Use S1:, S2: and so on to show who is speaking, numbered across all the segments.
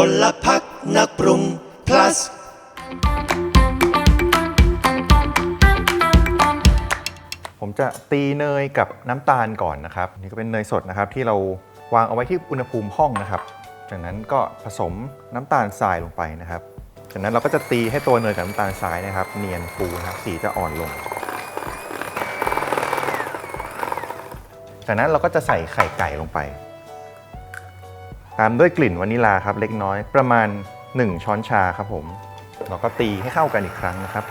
S1: พลพักนักปรุง plus
S2: ผมจะตีเนยกับน้ำตาลก่อนนะครับนี่ก็เป็นเนยสดนะครับ ที่เราวางเอาไว้ที่อุณหภูมิห้องนะครับ จากนั้นก็ผสมน้ำตาลทรายลงไปนะครับ จากนั้นเราก็จะตีให้ตัวเนยกับน้ำตาลทรายนะครับ เนียนฟูนะครับสีจะอ่อนลง จากนั้นเราก็จะใส่ไข่ไก่ลงไป ตามด้วยกลิ่นวานิลาครับเล็กน้อยประมาณ 1 ช้อนชาครับผมเราก็ตีให้เข้ากันอีกครั้งนะครับ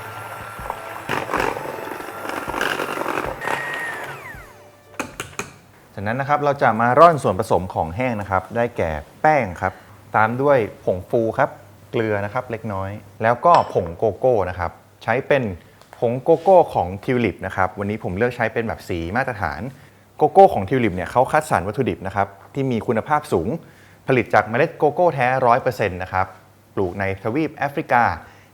S2: จากนั้นนะครับเราจะมาร่อนส่วนผสมของแห้งนะครับ ได้แก่แป้งครับ ตามด้วยผงฟูครับ เกลือนะครับเล็กน้อย แล้วก็ผงโกโก้นะครับ ใช้เป็นผงโกโก้ของทิวลิปนะครับ วันนี้ผมเลือกใช้เป็นแบบสีมาตรฐานโกโก้ของทิวลิปเนี่ยเขาคัดสรรวัตถุดิบนะครับที่มีคุณภาพสูง ผลิตจากเมล็ดโกโก้แท้ร้อยเปอร์เซ็นต์นะครับ ปลูกในทวีปแอฟริกา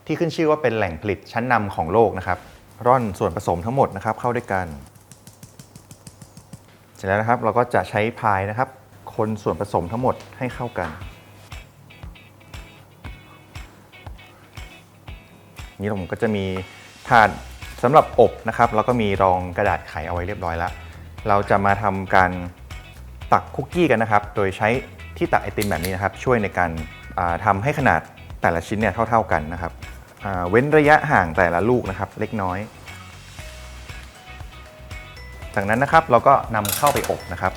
S2: ที่ขึ้นชื่อว่าเป็นแหล่งผลิตชั้นนำของโลกนะครับ ร่อนส่วนผสมทั้งหมดนะครับเข้าด้วยกัน เสร็จแล้วนะครับเราก็จะใช้พายนะครับ คนส่วนผสมทั้งหมดให้เข้ากัน นี่ผมก็จะมีถาดสำหรับอบนะครับ แล้วก็มีรองกระดาษไขเอาไว้เรียบร้อยแล้ว เราจะมาทำการตักคุกกี้กันนะครับ โดยใช้ ที่ตักไอติมแบบนี้นะครับช่วยในการอ่าทำให้ขนาดแต่ละชิ้นเนี่ยเท่า ๆกันนะครับเว้นระยะห่างแต่ละลูกนะครับเล็กน้อย จากนั้นนะครับเราก็นำเข้าไปอบนะครับ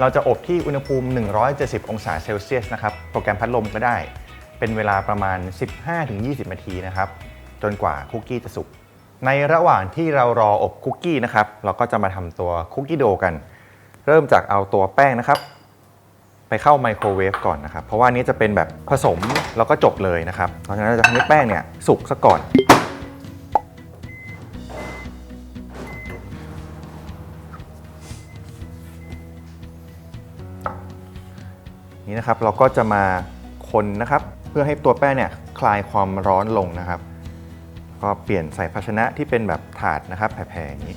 S2: เราจะอบที่อุณหภูมิ 170 องศาเซลเซียสนะครับโปรแกรมพัดลมก็ได้ เป็นเวลาประมาณ 15-20 นาทีนะครับ จนกว่าคุกกี้จะสุกในระหว่างที่เรารออบคุกกี้นะครับ เราก็จะมาทำตัวคุกกี้โดกัน เริ่มจากเอาตัวแป้งนะครับ เข้าไมโครเวฟก่อนนะครับ เพราะว่านนี้จะเป็นแบบผสมแล้วก็จบเลยนะครับ เพราะฉะนั้นเราจะทำให้แป้งเนี่ยสุกซะก่อน นี่นะครับเราก็จะมาคนนะครับ เพื่อให้ตัวแป้งเนี่ยคลายความร้อนลงนะครับ ก็เปลี่ยนใส่ภาชนะที่เป็นแบบถาดนะครับแผ่ๆอย่างนี้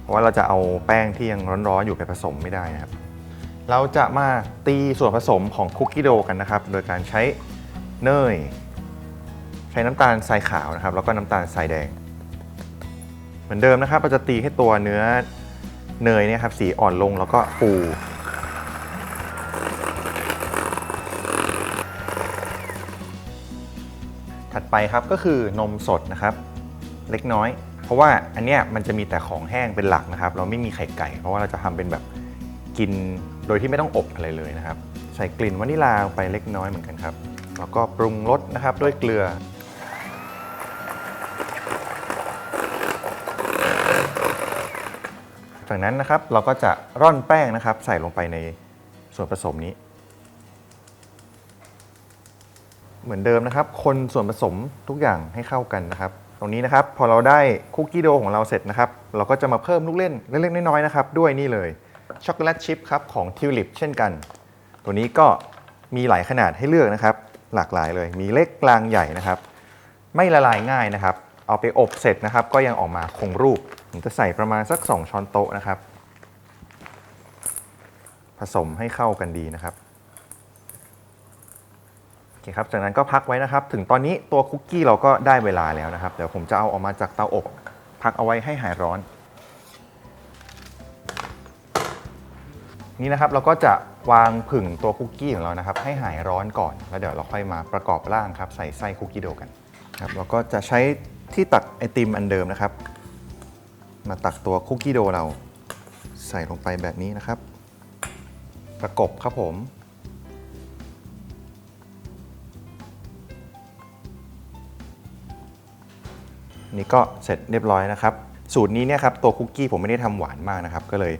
S2: เพราะว่าเราจะเอาแป้งที่ยังร้อนๆอยู่ไปผสมไม่ได้นะครับ เราจะมาตีส่วนผสมของคุกกี้โดกันนะครับ โดยการใช้เนย ใช้น้ำตาลทรายขาวนะครับ แล้วก็น้ำตาลทรายแดง เหมือนเดิมนะครับ เราจะตีให้ตัวเนื้อเนยเนี่ยครับสีอ่อนลงแล้วก็ฟูถัดไปครับก็คือนมสดนะครับ เล็กน้อย เพราะว่าอันเนี้ยมันจะมีแต่ของแห้งเป็นหลักนะครับ เราไม่มีไข่ไก่ เพราะว่าเราจะทำเป็นแบบกิน โดยที่ไม่ต้องอบอะไรเลยนะครับ ใส่กลิ่นวานิลาไปเล็กน้อยเหมือนกันครับ แล้วก็ปรุงรสนะครับด้วยเกลือ จากนั้นนะครับเราก็จะร่อนแป้งนะครับ ใส่ลงไปในส่วนผสมนี้ เหมือนเดิมนะครับ คนส่วนผสมทุกอย่างให้เข้ากันนะครับตรงนี้นะครับพอเราได้คุกกี้โดของเราเสร็จนะครับ เราก็จะมาเพิ่มลูกเล่นเล็กๆน้อยๆนะครับ ด้วยนี่เลย ช็อกโกแลตชิพครับของทิวลิปเช่นกัน ตัวนี้ก็มีหลายขนาดให้เลือกนะครับ หลากหลายเลย มีเล็กกลางใหญ่นะครับ ไม่ละลายง่ายนะครับ เอาไปอบเสร็จนะครับ ก็ยังออกมาคงรูป ผมจะใส่ประมาณสัก 2 ช้อนโต๊ะนะครับ ผสมให้เข้ากันดีนะครับโอเคครับ จากนั้นก็พักไว้นะครับ ถึงตอนนี้ตัวคุกกี้เราก็ได้เวลาแล้วนะครับ เดี๋ยวผมจะเอาออกมาจากเตาอบ พักเอาไว้ให้หายร้อน นี่นะครับเราก็จะวางผึ่งตัวคุกกี้ของเรานะครับ ให้หายร้อนก่อนแล้วเดี๋ยวเราค่อยมาประกอบร่างครับใส่ไส้คุกกี้โดกันครับเราก็จะใช้ที่ตักไอติมอันเดิมนะครับ มาตักตัวคุกกี้โดเราใส่ลงไปแบบนี้นะครับ ประกบครับผม นี่ก็เสร็จเรียบร้อยนะครับ สูตรนี้เนี่ยครับตัวคุกกี้ผมไม่ได้ทำหวานมากนะครับ ก็เลย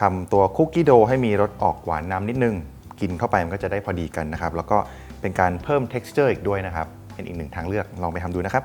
S2: ทำตัวคุกกี้โดให้มีรสออกหวานน้ำนิดนึง กินเข้าไปมันก็จะได้พอดีกันนะครับ แล้วก็เป็นการเพิ่ม texture อีกด้วยนะครับ เป็นอีกหนึ่งทางเลือกลองไปทำดูนะครับ